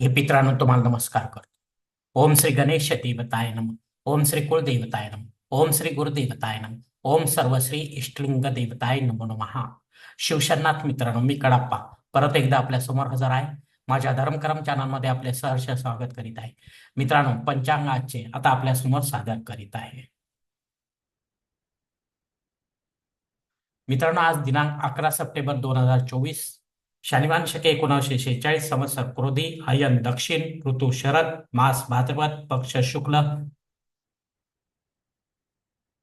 हे पित्रांनो तुम्हाला नमस्कार करतो. ओम श्री गणेश देवताय नम. ओम श्री कुलदेवताय नम. ओम श्री गुरुदेवताय नम. ओम सर्वश्री इष्टलिंग देवताय नमो नमः. शिवशरनाथ मित्रांनो मी कडाप्पा. परत एकदा आपल्यासमोर हजर आहे. माझ्या धर्मकरम चॅनलमध्ये आपले सहर्ष स्वागत करीत आहे. मित्रांनो पंचांग आजचे आता आपल्यासमोर सादर करीत आहे. मित्रांनो आज दिनांक अकरा सप्टेंबर दोन हजार चोवीस शनिवार शके एकोणीसशे शेहेचाळीस संवत्सर क्रोधी अयन दक्षिण ऋतू शरद मास भाद्रपद पक्ष शुक्ल.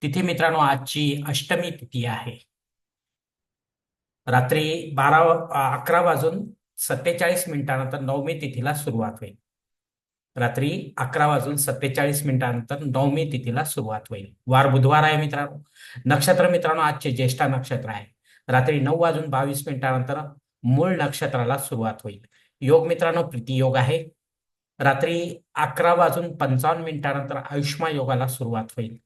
तिथे मित्रांनो आजची अष्टमी तिथी आहे. रात्री बारा अकरा वाजून सत्तेचाळीस मिनिटानंतर नवमी तिथीला सुरुवात होईल. रात्री अकरा वाजून सत्तेचाळीस मिनिटानंतर नवमी तिथीला सुरुवात होईल. वार बुधवार आहे मित्रांनो. नक्षत्र मित्रांनो आजचे ज्येष्ठा नक्षत्र आहे. रात्री नऊ वाजून बावीस मिनिटानंतर मूळ नक्षत्राला सुरुवात होईल. योग मित्रांनो प्रीती योग आहे. रात्री अकरा वाजून पंचावन्न मिनिटानंतर आयुष्मा योगाला सुरुवात होईल.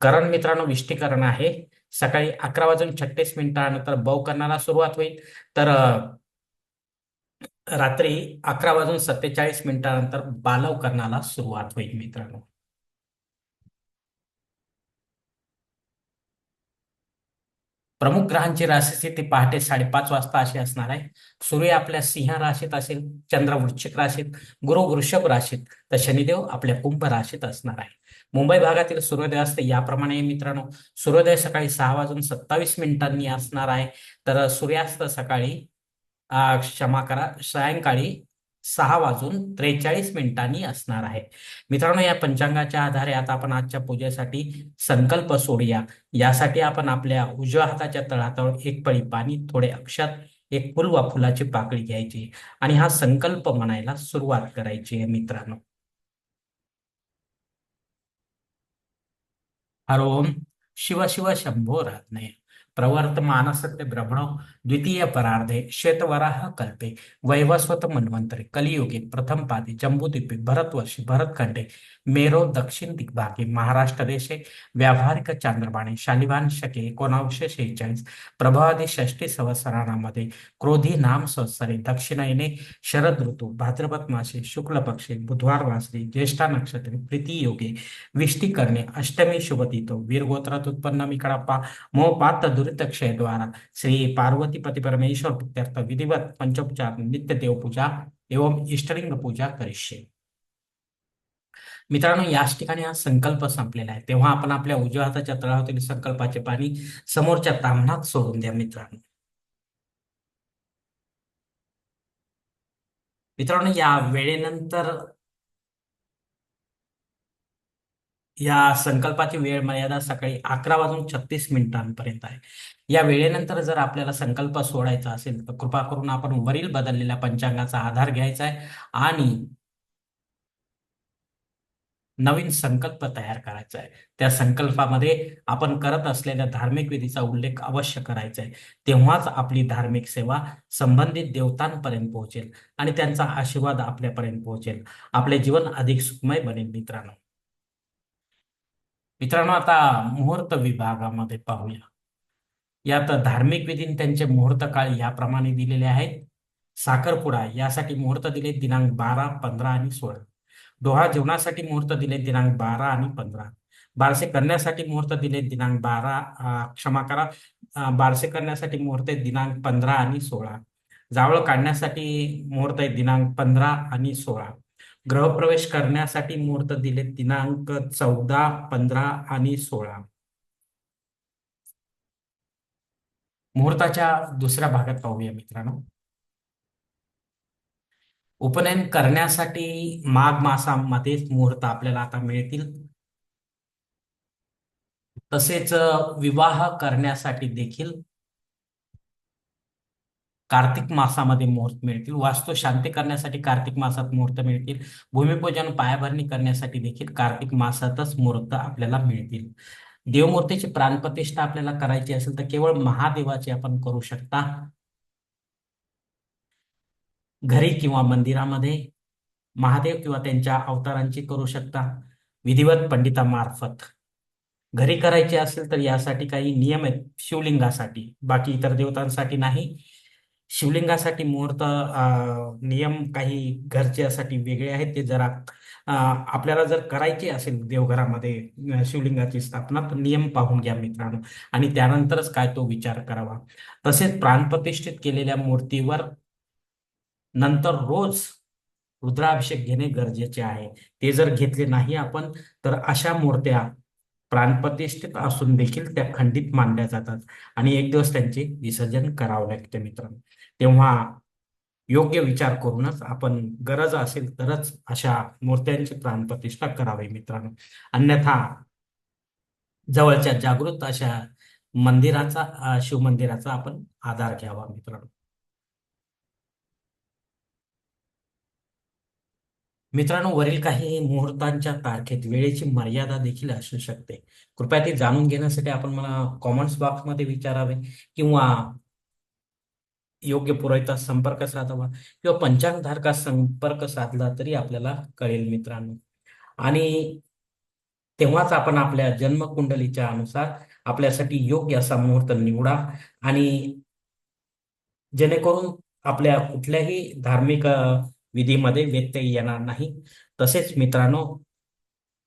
करण मित्रांनो विष्टीकरण आहे. सकाळी अकरा वाजून छत्तीस मिनिटानंतर बवकरणाला सुरुवात होईल. तर रात्री अकरा वाजून सत्तेचाळीस मिनिटानंतर बालवकरणाला सुरुवात होईल मित्रांनो. प्रमुख ग्रहांची राशी ते पहाटे साडेपाच वाजता अशी असणार आहे. सूर्य आपल्या सिंह राशीत असेल चंद्र वृश्चिक राशीत गुरु वृषभ राशीत तर शनिदेव आपल्या कुंभ राशीत असणार आहे. मुंबई भागातील सूर्योदय असते याप्रमाणे मित्रांनो सूर्योदय सकाळी सहा वाजून सत्तावीस मिनिटांनी असणार आहे. तर सूर्यास्त सकाळी क्षमा करा सायंकाळी सहा वाजून त्रेचाळीस मिनिटांनी असणार आहे. मित्रांनो या पंचांगाच्या आधारे आता आपण आजच्या पूजेसाठी संकल्प सोडूया. यासाठी आपण आपल्या उजव्या हाताच्या तळातळ एक पळी पाणी थोडे अक्षात एक फुल वा फुलाची पाकळी घ्यायची आणि हा संकल्प म्हणायला सुरुवात करायची आहे मित्रांनो. हरोम शिव शिव शंभो रात्ने प्रवर्तमानसत्य ब्रह्मणो द्वितीय परार्धे श्वेतवराह कल्पे। वैवस्वत मन्वंतरे कलियुगे प्रथम पादे जम्बूद्वीपे भरतवर्षे भरतखंडे मेरो दक्षिण दिग्भागे महाराष्ट्र देशे व्यावहारिक चांद्रबाणे शालिवान शके एकोणावीसशे शेहेचाळीस प्रभावादी षष्टी संवत्सरामध्ये क्रोधी नाम संवत्सरे दक्षिणायने शरद ऋतू भाद्रपद मासे शुक्ल पक्षे बुधवार वासरी ज्येष्ठा नक्षत्रे प्रीती योगे विष्टी करणे अष्टमी शुभतितो वीरगोत्रात उत्पन्न मिकडाप्पा मोपात दुरित क्षय द्वारा श्री पार्वती पती परमेश्वर प्रीत्यर्थ विधिवत पंचोपचार नित्य देवपूजा एवं इष्टलिंग पूजा करिष्ये. मित्रांनो याच ठिकाणी हा संकल्प संपलेला आहे. तेव्हा आपण आपल्या उजव्या हाताच्या तळावरील संकल्पाचे पाणी समोरच्या तामणात सोडून द्या मित्रांनो. मित्रांनो या वेळेनंतर या संकल्पाची वेळ मर्यादा सकाळी अकरा वाजून छत्तीस मिनिटांपर्यंत आहे. या वेळेनंतर जर आपल्याला संकल्प सोडायचा असेल तर कृपा करून आपण वरील बदललेल्या पंचांगाचा आधार घ्यायचा आहे आणि नवीन संकल्प तयार करायचा आहे. त्या संकल्पामध्ये आपण करत असलेल्या धार्मिक विधीचा उल्लेख अवश्य करायचा आहे. तेव्हाच आपली धार्मिक सेवा संबंधित देवतांपर्यंत पोहोचेल आणि त्यांचा आशीर्वाद आपल्यापर्यंत पोहोचेल. आपले जीवन अधिक सुखमय बनेल मित्रांनो. मित्रांनो आता मुहूर्त विभागामध्ये पाहूया. यात धार्मिक विधीन त्यांचे मुहूर्त काळ याप्रमाणे दिलेले आहेत. साखरपुडा यासाठी मुहूर्त दिले दिनांक बारा पंधरा आणि सोळा. डोहा जेवणासाठी मुहूर्त दिले दिनांक बारा आणि पंधरा. बारसे करण्यासाठी मुहूर्त दिले दिनांक बारा क्षमा करा. बारसे करण्यासाठी मुहूर्त दिनांक पंधरा आणि सोळा. जावळ काढण्यासाठी मुहूर्त आहे दिनांक पंधरा आणि सोळा. गृहप्रवेश करण्यासाठी मुहूर्त दिले दिनांक चौदा पंधरा आणि सोळा. मुहूर्ताच्या दुसऱ्या भागात पाहूया मित्रांनो. उपनयन करण्यासाठी माघ मासामध्येच मुहूर्त आपल्याला आता मिळतील. तसेच विवाह करण्यासाठी देखील कार्तिक मासामध्ये मुहूर्त मिळतील. वास्तू शांती करण्यासाठी कार्तिक मासात मुहूर्त मिळतील. भूमिपूजन पायाभरणी करण्यासाठी देखील कार्तिक मासातच मुहूर्त आपल्याला मिळतील. देवमूर्तीची प्राणप्रतिष्ठा आपल्याला करायची असेल तर केवळ महादेवाची आपण करू शकता. घरी किंवा मंदिरामध्ये महादेव किंवा त्यांच्या अवतारांची करू शकता. विधिवत पंडितामार्फत. घरी करायचे असेल तर यासाठी काही नियम आहेत. शिवलिंगासाठी. बाकी इतर देवतांसाठी नाही. शिवलिंगासाठी मुहूर्त नियम काही घरच्यासाठी वेगळे आहेत ते जरा आपल्याला जर करायचे असेल देवघरामध्ये शिवलिंगाची स्थापना तर नियम पाहून घ्या मित्रांनो. आणि त्यानंतरच काय तो विचार करावा. तसेच प्राणप्रतिष्ठित केलेल्या मूर्तीवर नंतर रोज रुद्राभिषेक घेणे गरजेचे आहे. ते जर घेतले नाही आपण तर अशा मूर्त्या प्राणप्रतिष्ठित असून देखील त्या खंडित मानल्या जातात. आणि एक दिवस त्यांचे विसर्जन करावं लागते मित्रांनो. तेव्हा योग्य विचार करूनच आपण गरज असेल तरच अशा मूर्त्यांची प्राणप्रतिष्ठा करावी मित्रांनो. अन्यथा जवळच्या जागृत अशा मंदिराचा शिवमंदिराचा आपण आधार घ्यावा मित्रांनो. मित्रांनो वरील काही मुहूर्तांच्या तारखेत वेळेची मर्यादा देखील असू शकते. कृपया ती जाणून घेण्यासाठी आपण मला कॉमेंट्स बॉक्समध्ये विचारावे किंवा योग्य पुरोहिता संपर्क साधावा किंवा पंचांगधारका संपर्क साधला तरी आपल्याला कळेल मित्रांनो. आणि तेव्हाच आपण आपल्या जन्मकुंडलीच्या अनुसार आपल्यासाठी योग्य असा मुहूर्त निवडा आणि जेणेकरून आपल्या कुठल्याही धार्मिक विधीमध्ये व्यत्यय येणार नाही. तसेच मित्रांनो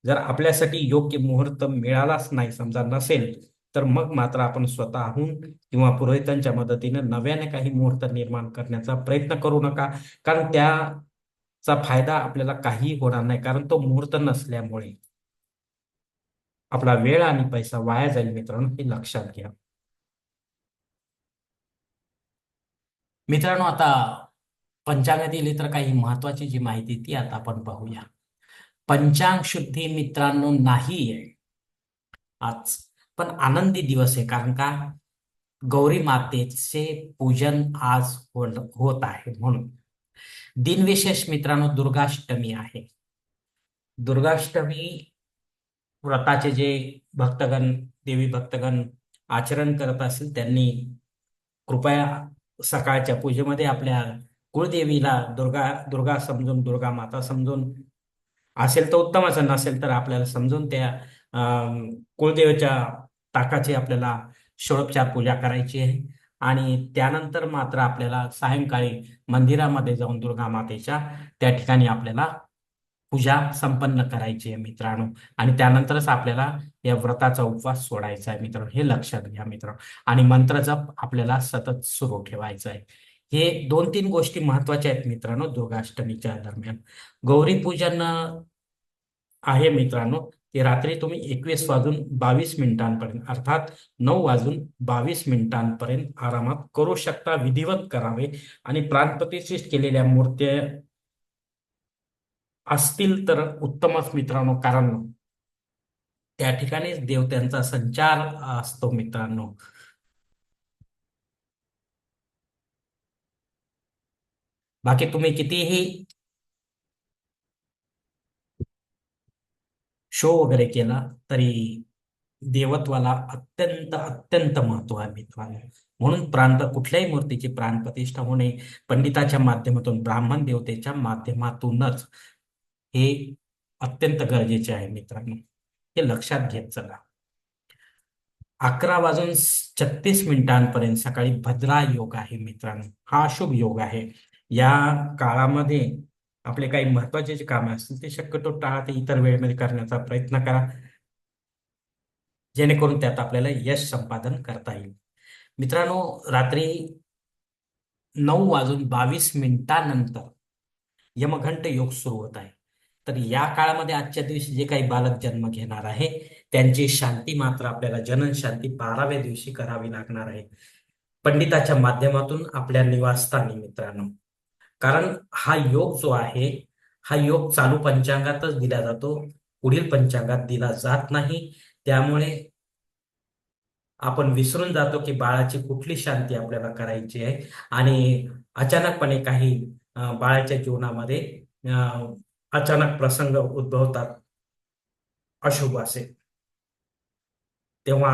जर आपल्यासाठी योग्य मुहूर्त मिळालाच नाही समजा नसेल तर मग मात्र आपण स्वतःहून किंवा पुरोहितांच्या मदतीने नव्याने काही मुहूर्त निर्माण करण्याचा प्रयत्न करू नका. कारण त्याचा फायदा आपल्याला काही होणार नाही. कारण तो मुहूर्त नसल्यामुळे आपला वेळ आणि पैसा वाया जाईल मित्रांनो हे लक्षात घ्या. मित्रांनो आता पंचांगातील तर काही महत्वाची जी माहिती ती आता आपण पाहूया. पंचांग शुद्धी मित्रांनो नाही आहे. आज पण आनंदी दिवस आहे कारण का? गौरी मातेचे पूजन आज होत आहे म्हणून. दिनविशेष मित्रांनो दुर्गाष्टमी आहे. दुर्गाष्टमी व्रताचे जे भक्तगण देवी भक्तगण आचरण करत असतील त्यांनी कृपया सकाळच्या पूजेमध्ये आपल्या कुळदेवीला दुर्गा दुर्गा समजून दुर्गा माता समजून असेल तर उत्तमच नसेल तर आपल्याला समजून त्या अं, कुळदेवीच्या ताकाची आपल्याला षोडोपचार पूजा करायची आहे. आणि त्यानंतर मात्र आपल्याला सायंकाळी मंदिरामध्ये जाऊन दुर्गा मातेच्या त्या ठिकाणी आपल्याला पूजा संपन्न करायची आहे मित्रांनो. आणि त्यानंतरच आपल्याला या व्रताचा उपवास सोडायचा आहे मित्रांनो. हे लक्षात घ्या मित्रांनो. आणि मंत्र जप आपल्याला सतत सुरू ठेवायचा आहे. हे दोन तीन गोष्टी महत्त्वाच्या आहेत मित्रांनो दुर्गाष्टमीच्या दरम्यान. गौरी पूजन आहे मित्रांनो. की रात्री तुम्ही एकवीस वाजून बावीस मिनिटांपर्यंत अर्थात नऊ वाजून बावीस मिनिटांपर्यंत आरामात करू शकता विधिवत करावे. आणि प्राणप्रतिष्ठित केलेल्या मूर्त्या असतील तर उत्तमच मित्रांनो कारण त्या ठिकाणीच देवत्यांचा संचार असतो मित्रांनो. बाकी तुम्ही कितीही शो वगैरे केला तरी देवत्वाला अत्यंत अत्यंत महत्त्व आहे मित्रांनो म्हणून प्रांत कुठल्याही मूर्तीची प्राणप्रतिष्ठा होणे पंडिताच्या माध्यमातून ब्राह्मण देवतेच्या माध्यमातूनच हे अत्यंत गरजेचे आहे मित्रांनो. हे लक्षात घेत चला. अकरा वाजून छत्तीस मिनिटांपर्यंत सकाळी भद्रा योग आहे मित्रांनो. हा शुभ योग आहे. या काळामध्ये आपले काही महत्त्वाचे जे कामे असतील ते शक्यतो टाळा ते इतर वेळेमध्ये करण्याचा प्रयत्न करा. जेणेकरून त्यात आपल्याला यश संपादन करता येईल. मित्रांनो रात्री नऊ वाजून बावीस मिनिटानंतर यमघंट योग सुरू होत आहे. तर या काळामध्ये आजच्या दिवशी जे काही बालक जन्म घेणार आहे त्यांची शांती मात्र आपल्याला जनन शांती बाराव्या दिवशी करावी लागणार आहे. पंडिताच्या माध्यमातून आपल्या निवासस्थानी मित्रांनो. कारण हा योग जो आहे हा योग चालू पंचांगातच दिला जातो. पुढील पंचांगात दिला जात नाही. त्यामुळे आपण विसरून जातो की बाळाची कुठली शांती आपल्याला करायची आहे. आणि अचानकपणे काही बाळाच्या जीवनामध्ये अचानक प्रसंग उद्भवतात. अशुभ असे. तेव्हा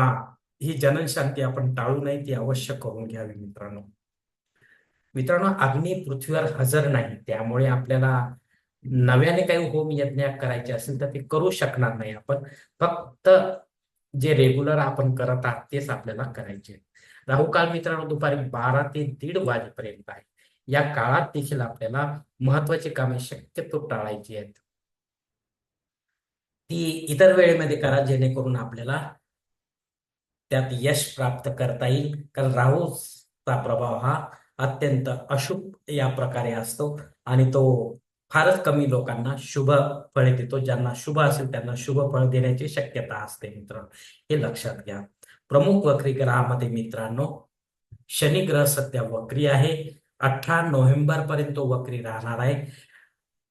ही जनन शांती आपण टाळू नये ती अवश्य करून घ्यावी मित्रांनो. मित्रांनो अग्नी पृथ्वीवर हजर नाही. त्यामुळे आपल्याला नव्याने काही होम यज्ञ करायचे असेल तर ते करू शकणार नाही आपण. फक्त जे रेग्युलर आपण करत आहात तेच आपल्याला करायचे. राहू काळ मित्रांनो दुपारी बारा ते दीड वाजेपर्यंत आहे. या काळात देखील आपल्याला महत्वाची कामे शक्यतो टाळायची आहेत. ती इतर वेळेमध्ये करा जेणेकरून आपल्याला त्यात यश प्राप्त करता येईल. कारण राहूचा प्रभाव हा अत्यंत अशुभ या प्रकारे असतो. आणि तो फारच कमी लोकांना शुभ फळे देतो. ज्यांना शुभ असेल त्यांना शुभ फळ देण्याची शक्यता असते मित्रांनो. हे लक्षात घ्या. प्रमुख वक्री ग्रहामध्ये मित्रांनो शनी ग्रह सध्या वक्री आहे. अठरा नोव्हेंबर पर्यंत तो वक्री राहणार आहे.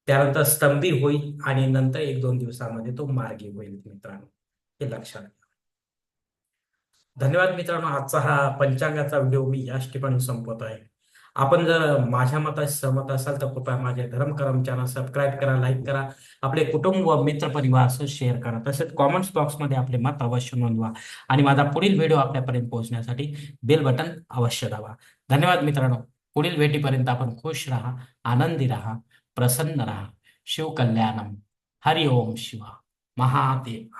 त्यानंतर स्तंभी होईल आणि नंतर एक दोन दिवसामध्ये तो मार्गी होईल मित्रांनो. हे लक्षात घ्या. धन्यवाद मित्रांनो आजचा हा पंचांगाचा व्हिडिओ मी याच ठिकाणी संपवत आहे. आपण जर माझ्या मताशी सहमत असाल तर कृपया माझे धर्मकरम चॅनल सबस्क्राईब करा लाईक करा आपले कुटुंब व मित्र परिवार असं शेअर करा. तसेच कॉमेंट्स बॉक्समध्ये आपले मत अवश्य नोंदवा आणि माझा पुढील व्हिडिओ आपल्यापर्यंत पोहोचण्यासाठी बेल बटन अवश्य दाबा. धन्यवाद मित्रांनो. पुढील भेटीपर्यंत आपण खुश राहा आनंदी राहा प्रसन्न राहा. शिवकल्याणम. हरिओम हरि ओम शिवा. महादेव.